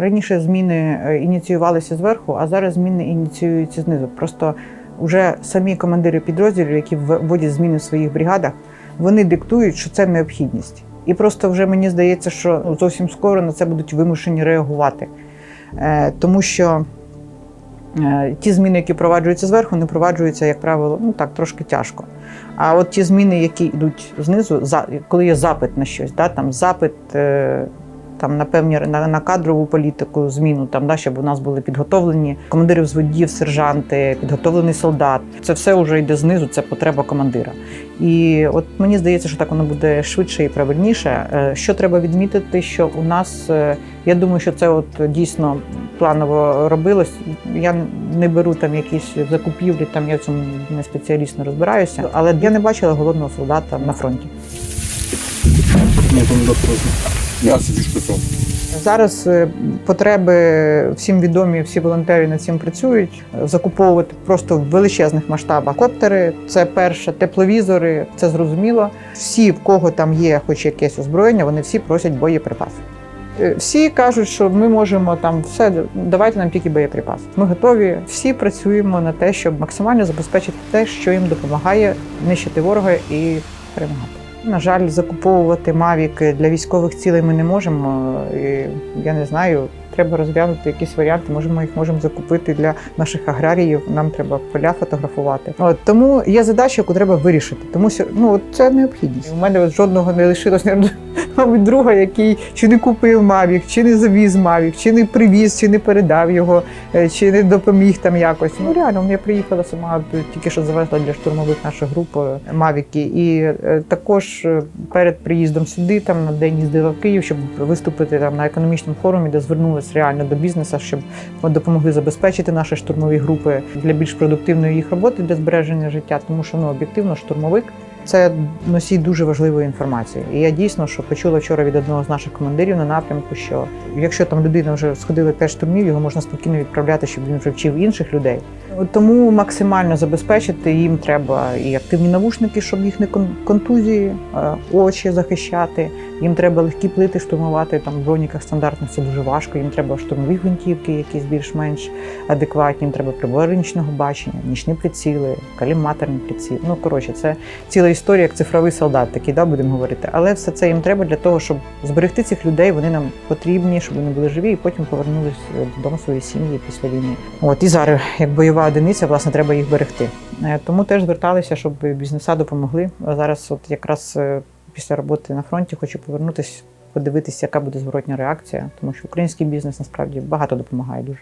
Раніше зміни е, ініціювалися зверху, а зараз зміни ініціюються знизу. Просто вже самі командири підрозділів, які вводять зміни в своїх бригадах, вони диктують, що це необхідність. І просто вже мені здається, що зовсім скоро на це будуть вимушені реагувати. Е, Тому що е, ті зміни, які впроваджуються зверху, не впроваджуються, як правило, ну так трошки тяжко. А от ті зміни, які йдуть знизу, коли є запит на щось, да, там запит там, на певні на, на кадрову політику, зміну, там, да, щоб у нас були підготовлені командири взводів, сержанти, підготовлений солдат. Це все вже йде знизу, це потреба командира. І от мені здається, що так воно буде швидше і правильніше. Е, Що треба відмітити, що у нас, е, я думаю, що це от дійсно планово робилось. Я не беру там якісь закупівлі, там я в цьому не спеціаліст не розбираюся, але я не бачила голодного солдата на фронті. Я собі шпитав. Зараз е, потреби всім відомі, всі волонтери над цим працюють. Закуповувати просто в величезних масштабах коптери. Це перше, тепловізори, це зрозуміло. Всі, в кого там є хоч якесь озброєння, вони всі просять боєприпаси. Е, Всі кажуть, що ми можемо там все, давайте нам тільки боєприпаси. Ми готові. Всі працюємо на те, щоб максимально забезпечити те, що їм допомагає нищити ворога і перемагати. На жаль, закуповувати мавіки для військових цілей ми не можемо. І, я не знаю, треба розглянути якісь варіанти. Може, ми їх можемо закупити для наших аграріїв. Нам треба поля фотографувати. От тому є задача, яку треба вирішити. Тому що ну це необхідність. У мене жодного не лишилось мабуть, друга, який чи не купив Мавік, чи не завіз Мавік, чи не привіз, чи не передав його, е, чи не допоміг там якось. Ну реально, я приїхала сама е, тільки що завезла для штурмових наших груп е, Мавіки. І е, також перед приїздом сюди, там на день їздила в Київ, щоб виступити там на економічному форумі, де звернулись реально до бізнесу, щоб допомогли забезпечити наші штурмові групи для більш продуктивної їх роботи для збереження життя, тому що ну об'єктивно штурмовик. Це носій дуже важливої інформації. І я дійсно що почула вчора від одного з наших командирів на напрямку, що якщо там людина вже сходила 5 штурмів, його можна спокійно відправляти, щоб він вже вчив інших людей. Тому максимально забезпечити їм треба і активні навушники, щоб їх не кон- контузії, е, очі захищати. Їм треба легкі плити штурмувати. Там в броніках стандартних це дуже важко. Їм треба штурмові гвинтівки, якісь більш-менш адекватні. Їм треба прибори нічного бачення, нічні приціли, каліматорні приціли. Ну коротше, це ціла історія, як цифровий солдат, такий да, будемо говорити. Але все це їм треба для того, щоб зберегти цих людей. Вони нам потрібні, щоб вони були живі і потім повернулись е, додому свої сім'ї після війни. От і зараз, як бойова одиниця, власне, треба їх берегти. Е, Тому теж зверталися, щоб бізнеса допомогли. Зараз, от якраз е, після роботи на фронті, хочу повернутися, подивитися, яка буде зворотня реакція, тому що український бізнес насправді багато допомагає дуже.